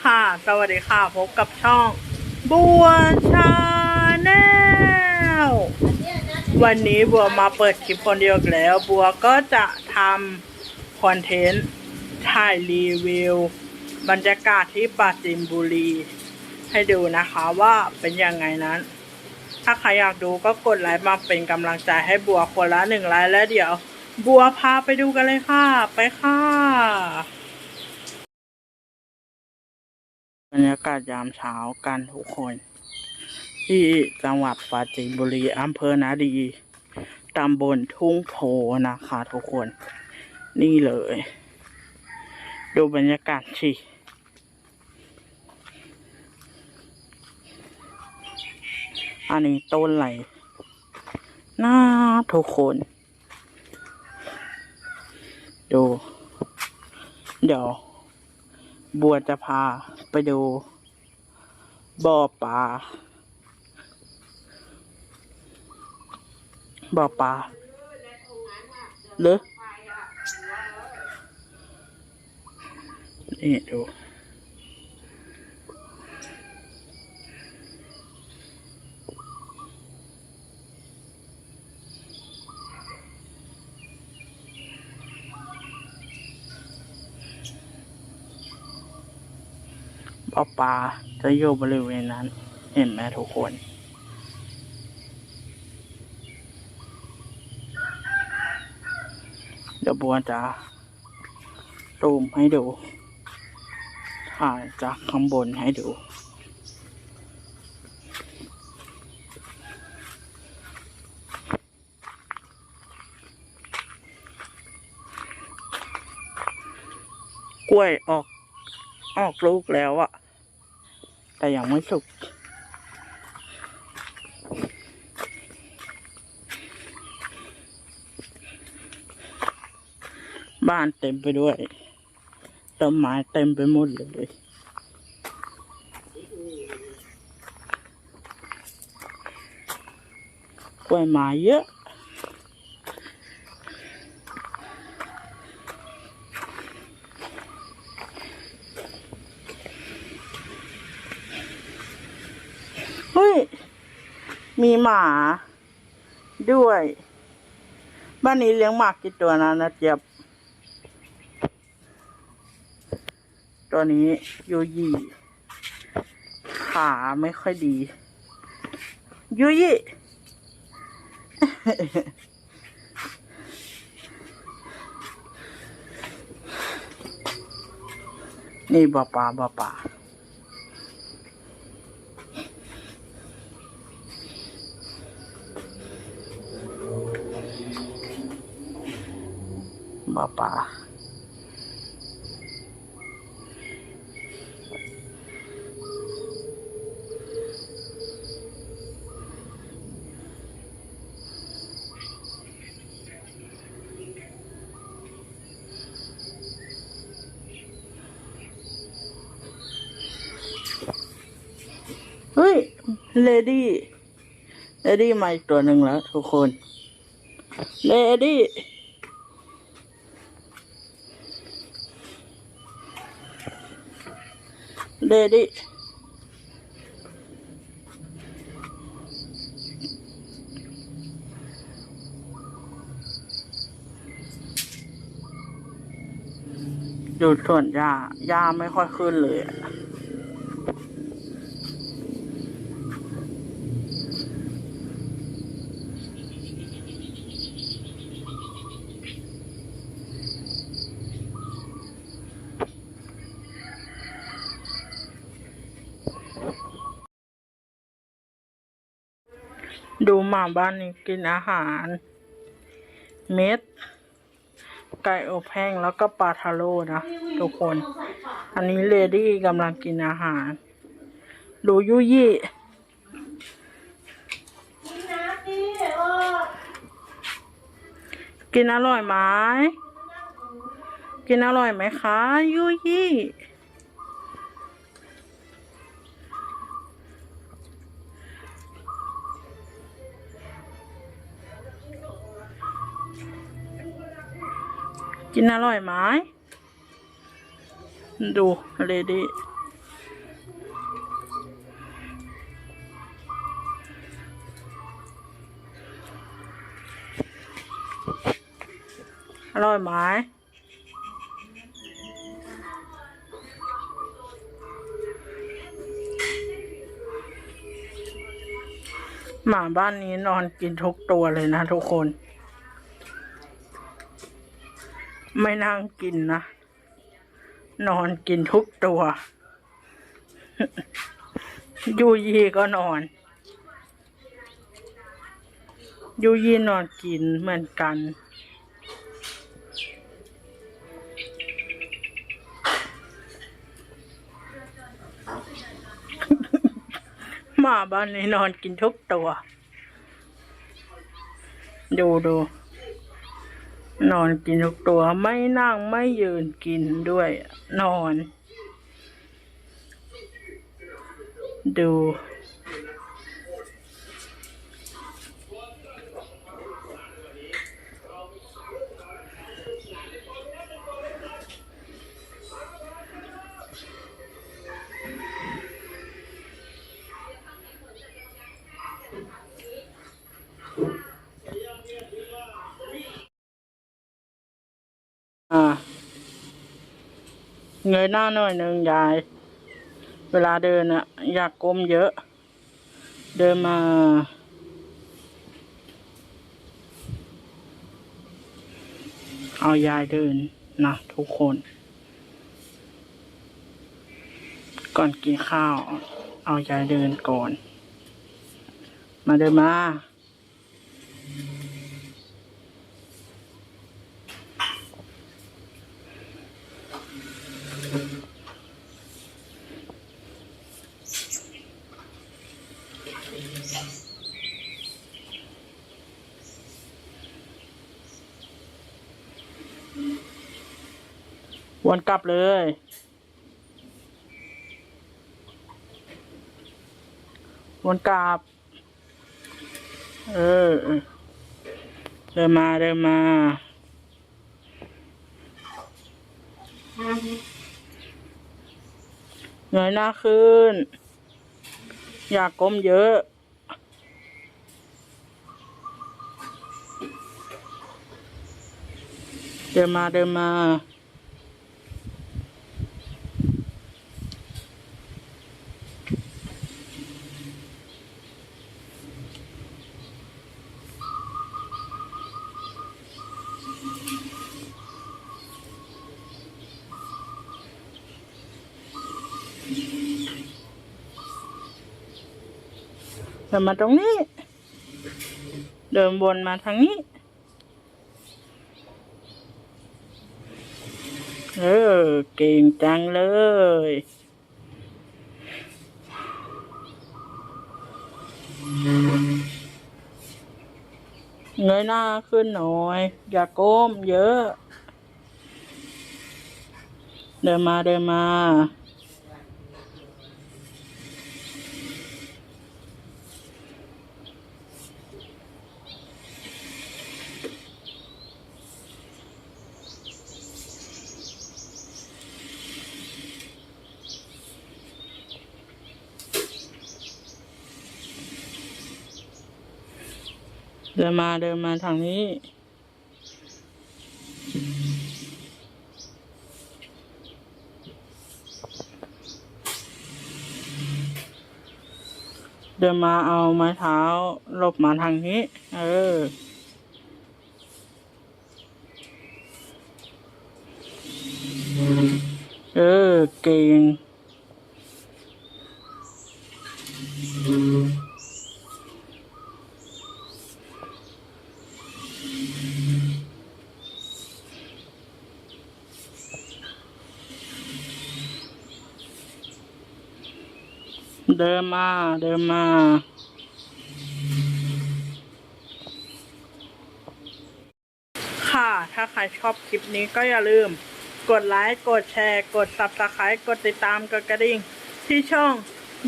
ค่ะ สวัสดีค่ะ พบกับช่องบัวชาแนลวันนี้บัวมาเปิดคลิปคนเดียวแล้ว บัวก็จะทำคอนเทนต์ถ่ายรีวิว บรรยากาศที่ปราจีนบุรี ให้ดูนะคะว่าเป็นยังไงนั้น ถ้าใครอยากดูก็กดไลค์มาเป็นกำลังใจให้บัวคนละหนึ่งไลค์แล้วเดี๋ยว บัวพาไปดูกันเลยค่ะ ไปค่ะ บรรยากาศยามเช้ากันทุกคน ที่จังหวัดปราจีนบุรีอำเภอนาดีตำบลทุ่งโพนะคะทุกคน นี่เลย ดูบรรยากาศชิอันนี้ต้นไหลน่าทุกคน ดู เดี๋ยว บัวจะพา ไปดูบ่อปลาบ่อปลาหรือนี่ดู บ่อปลาจะอยู่บริเวณนั้น เห็นไหมทุกคน เดี๋ยวบัวจะตูมให้ดูถ่ายจากข้างบนให้ดูกล้วยออกออกลูกแล้วอะ แต่ยังไม่สุก บ้านเต็มไปด้วยต้นไม้เต็มไปหมดเลยกล้วยไม้เยอะ มีหมาด้วย บ้านนี้เลี้ยงหมากี่ตัวนะนะเจี๊ยบ ตัวนี้ยูยี่ขาไม่ค่อยดียูยี่นี่บ่ปลาบ่อปลาบ่อปลาเฮ้ย เลดี้ เลดี้มาอีกตัวหนึ่งแล้วทุกคน เลดี้ เลดี้ดูส่วนยาย่าไม่ค่อยขึ้นเลยอะ ดูหมาบ้านนี้กินอาหาร เม็ด ไก่อบแห้งแล้วก็ปลาทาโร่นะทุกคน อันนี้เลดี้กำลังกินอาหาร ดูยุยี่กินอร่อยไหม กินอร่อยไหมคะ ยุยี่ กินอร่อยไหมดูเลดี้อร่อยไหมหมาบ้านนี้นอนกินทุกตัวเลยนะทุกคน ไม่นั่งกินนะ นอนกินทุกตัว ยูยีก็นอน ยูยีนอนกินเหมือนกัน หมาบ้านนี้นอนกินทุกตัว ดูดู นอนกินทุกตัวไม่นั่งไม่ยืนกินด้วย นอน ดู เงยหน้าหน่อยหนึ่งยาย เวลาเดินอะอยากก้มเยอะ เดินมา เอายายเดินนะทุกคน ก่อนกินข้าว เอายายเดินก่อน มาเดินมา วนกลับเลย วนกลับ เออ เดินมาเดินมา เงยหน้าขึ้น อยากก้มเยอะเดินมาเดินมา เดินมาตรงนี้ เดินวนมาทางนี้ เออ เก่งจังเลยเงยหน้าขึ้นหน่อย อย่าก้มเยอะ เดินมาเดินมา เดินมาเดินมาทางนี้ เดินมาเอาไม้เท้าหลบมาทางนี้ เออ เออ เก่ง เดินมา เดินมา ค่ะ ถ้าใครชอบคลิปนี้ก็อย่าลืม กดไลค์ กดแชร์ กด subscribe กดติดตาม กดกระดิ่ง ที่ช่อง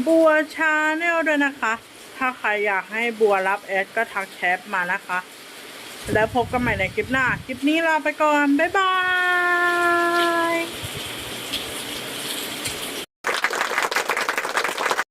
บัวชาแนลด้วยนะคะ ถ้าใครอยากให้บัวรับแอดก็ทักแชทมานะคะ แล้วพบกันใหม่ในคลิปหน้า คลิปนี้ลาไปก่อน บ๊ายบาย